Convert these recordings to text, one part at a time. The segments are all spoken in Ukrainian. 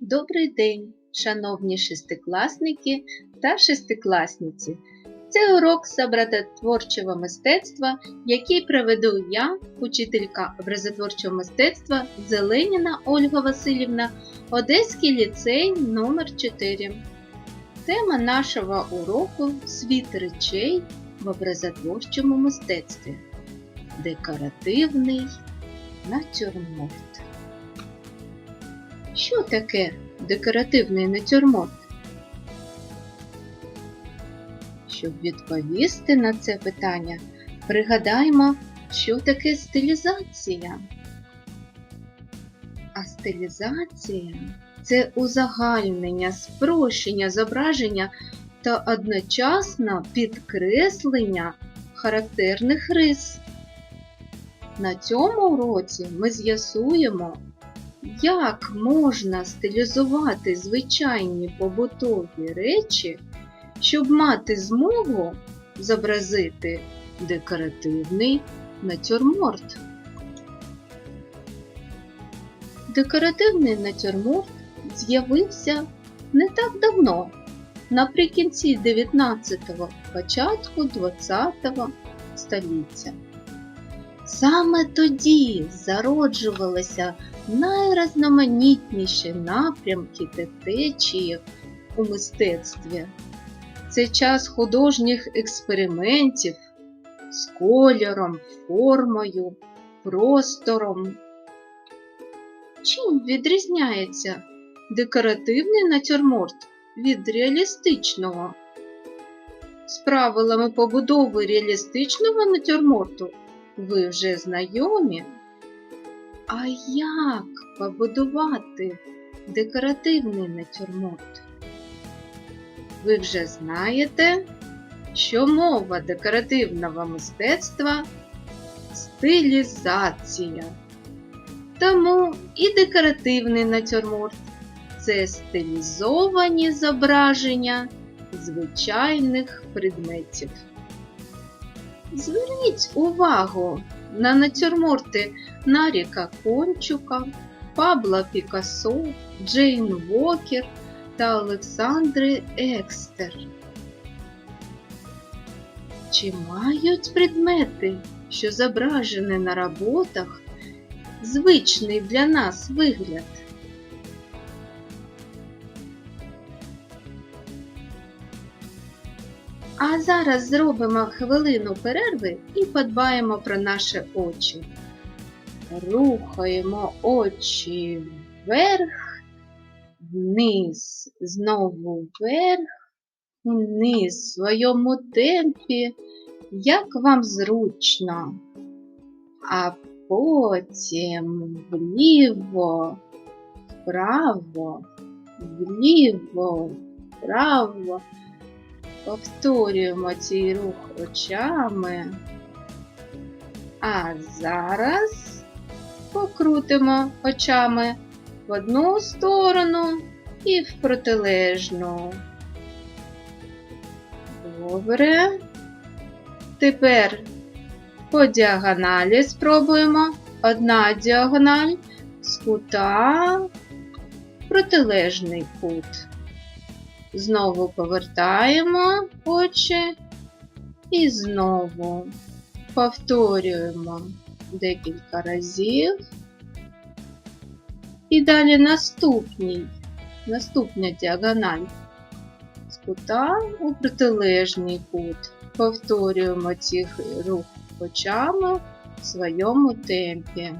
Добрий день, шановні шестикласники та шестикласниці. Це урок з образотворчого мистецтва, який проведу я, учителька образотворчого мистецтва Зеленіна Ольга Васильівна, Одеський ліцей номер 4 Тема нашого уроку Світ речей в образотворчому мистецтві. Декоративний натюрморт. Що таке декоративний натюрморт? Щоб відповісти на це питання, пригадаємо, що таке стилізація. А стилізація це узагальнення, спрощення зображення та одночасно підкреслення характерних рис. На цьому уроці ми з'ясуємо, як можна стилізувати звичайні побутові речі, щоб мати змогу зобразити декоративний натюрморт. Декоративний натюрморт з'явився не так давно, наприкінці 19-го, початку 20-го століття. Саме тоді зароджувалися найрізноманітніші напрямки та течії у мистецтві. Це час художніх експериментів з кольором, формою, простором. Чим відрізняється декоративний натюрморт від реалістичного? З правилами побудови реалістичного натюрморту ви вже знайомі. А як побудувати декоративний натюрморт? Ви вже знаєте, що мова декоративного мистецтва стилізація. Тому і декоративний натюрморт це стилізовані зображення звичайних предметів. Зверніть увагу на натюрморти Наріка Кончука, Пабла Пікассо, Джейн Вокер та Олександри Екстер. Чи мають предмети, що зображені на роботах, звичний для нас вигляд? А зараз зробимо хвилину перерви і подбаємо про наші очі. Рухаємо очі вверх, вниз, знову вверх, вниз в своєму темпі, як вам зручно. А потім вліво, вправо, вліво, вправо. Повторюємо цей рух очами. А зараз покрутимо очами в одну сторону і в протилежну. Добре. Тепер по діагоналі спробуємо. Одна діагональ з кута протилежний кут. Знову повертаємо очі і знову повторюємо декілька разів. І далі наступний, наступна діагональ з кута у протилежний кут. Повторюємо цих рух очами в своєму темпі.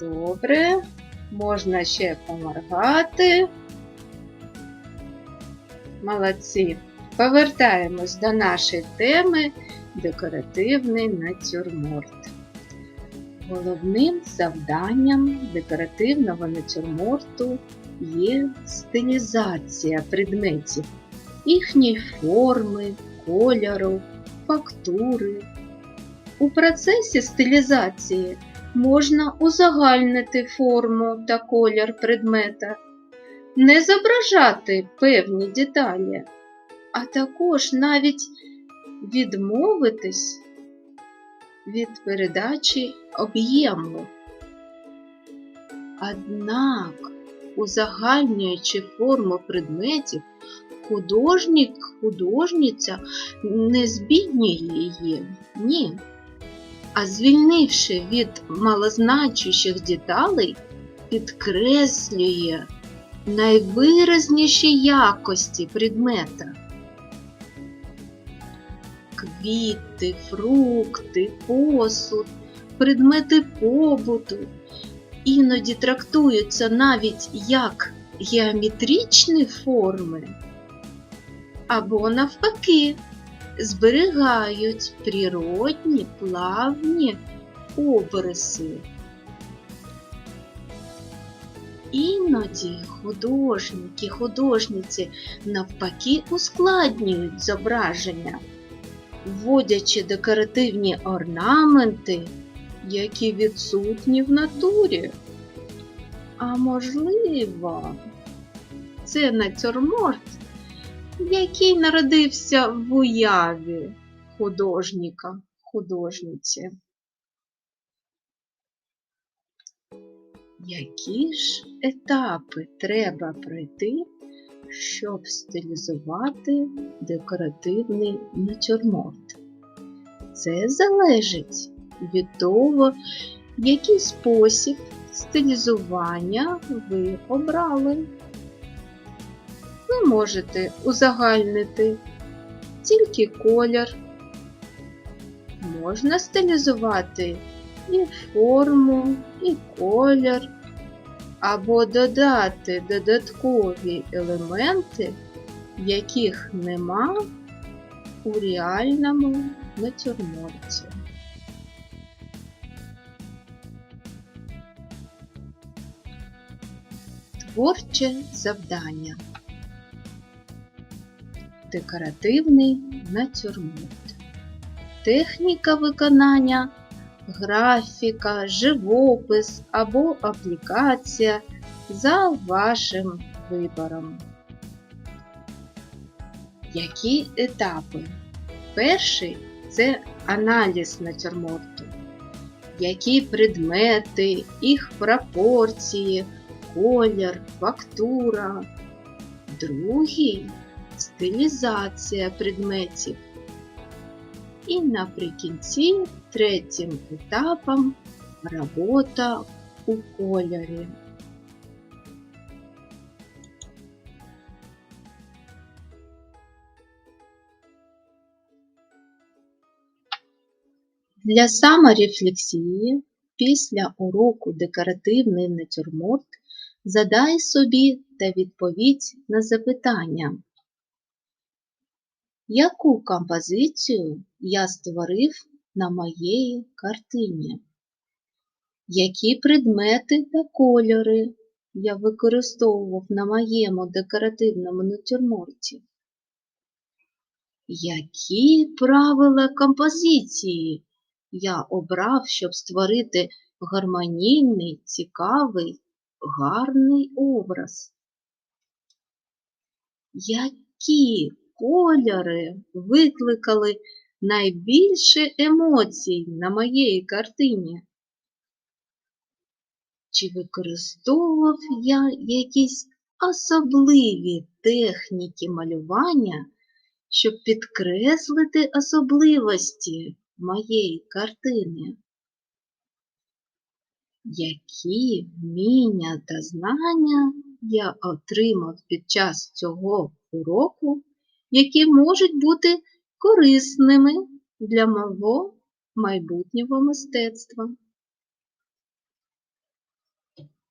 Добре, можна ще поморгати. Молодці! Повертаємось до нашої теми декоративний натюрморт. Головним завданням декоративного натюрморту є стилізація предметів, їхньої форми, кольору, фактури. У процесі стилізації можна узагальнити форму та колір предмета не зображати певні деталі, а також навіть відмовитись від передачі об'єму. Однак узагальнюючи форму предметів, художник, художниця не збіднює її, ні. А звільнивши від малозначущих деталей, підкреслює найвиразніші якості предмета. Квіти, фрукти, посуд, предмети побуту іноді трактуються навіть як геометричні форми, або навпаки зберігають природні плавні обриси. Іноді художники, художниці навпаки ускладнюють зображення, вводячи декоративні орнаменти, які відсутні в натурі. А можливо, це натюрморт, який народився в уяві художника, художниці. Які ж етапи треба пройти, щоб стилізувати декоративний натюрморт? Це залежить від того, який спосіб стилізування ви обрали. Ви можете узагальнити тільки колір. Можна стилізувати і форму, і колір, або додати додаткові елементи, яких нема у реальному натюрморті. Творче завдання. Декоративний натюрморт. Техніка виконання графіка, живопис або аплікація за вашим вибором. Які етапи? Перший це аналіз натюрморту. Які предмети, їх пропорції, колір, фактура. Другий стилізація предметів. І наприкінці третім етапом робота у кольорі. Для саморефлексії після уроку декоративний натюрморт задай собі та відповідь на запитання. Яку композицію я створив на моєї картині? Які предмети та кольори я використовував на моєму декоративному натюрморті? Які правила композиції я обрав, щоб створити гармонійний, цікавий, гарний образ? Які кольори викликали найбільше емоцій на моєї картині? Чи використовував я якісь особливі техніки малювання, щоб підкреслити особливості моєї картини? Які вміння та знання я отримав під час цього уроку, які можуть бути корисними для мого майбутнього мистецтва?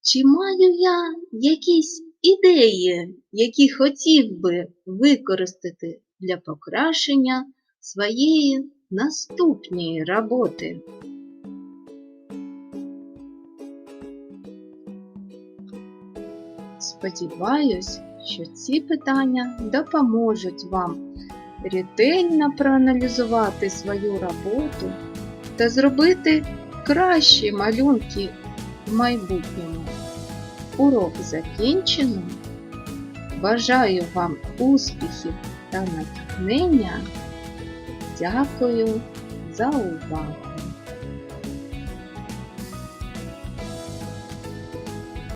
Чи маю я якісь ідеї, які хотів би використати для покращення своєї наступної роботи? Сподіваюсь, що ці питання допоможуть вам ретельно проаналізувати свою роботу та зробити кращі малюнки в майбутньому. Урок закінчено. Бажаю вам успіхів та натхнення. Дякую за увагу!